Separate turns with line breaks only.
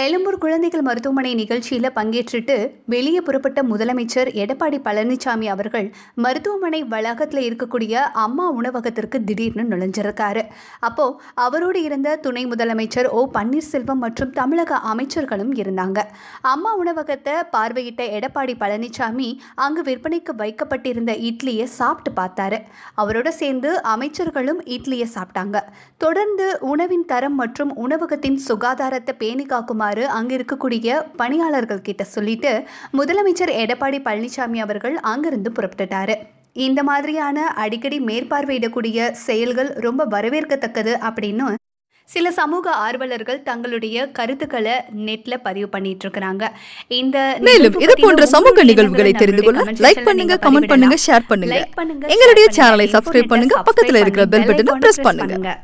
எழும்பூர் குழந்தைகள் மருத்துவமனை நிகழ்ச்சியில் பங்கேற்றுட்டு வெளியே புறப்பட்ட முதலமைச்சர் எடப்பாடி பழனிசாமி அவர்கள் மருத்துவமனை வளாகத்தில் இருக்கக்கூடிய அம்மா உணவகத்திற்கு திடீர்னு நுழைஞ்சிருக்காரு. அப்போ அவரோடு இருந்த துணை முதலமைச்சர் ஓ பன்னீர்செல்வம் மற்றும் தமிழக அமைச்சர்களும் இருந்தாங்க. அம்மா உணவகத்தை பார்வையிட்ட எடப்பாடி பழனிசாமி அங்கு விற்பனைக்கு வைக்கப்பட்டிருந்த இட்லியை சாப்பிட்டு பார்த்தாரு. அவரோட சேர்ந்து அமைச்சர்களும் இட்லியை சாப்பிட்டாங்க. தொடர்ந்து உணவின் தரம் மற்றும் உணவகத்தின் சுகாதாரத்தை பேணி காக்குமாறு அங்கு இருக்கக்கூடிய பணியாளர்கள் கிட்ட சொல்லிட்டு முதலமைச்சர் எடப்பாடி பழனிசாமி அவர்கள் அங்கிருந்து புறப்பட்டுட்டாரு. இந்த மாதிரியான அடிக்கடி மேற்பார்வையிடக்கூடிய செயல்கள் ரொம்ப வரவேற்கத்தக்கது அப்படின்னு சில சமூக ஆர்வலர்கள் தங்களுடைய கருத்துக்களை நெட்ல பதிவு பண்ணிட்டு இருக்கிறாங்க இந்த
மேலும் இது போன்ற சமூக நிகழ்வுகளை தெரிந்து கொள்ள லைக் பண்ணுங்க கமெண்ட் பண்ணுங்க. ஷேர் பண்ணுங்க. எங்களுடைய சேனலை சப்ஸ்கிரைப் பண்ணுங்க பக்கத்துல இருக்கிற பெல் பட்டனை பிரஸ்
பண்ணுங்க.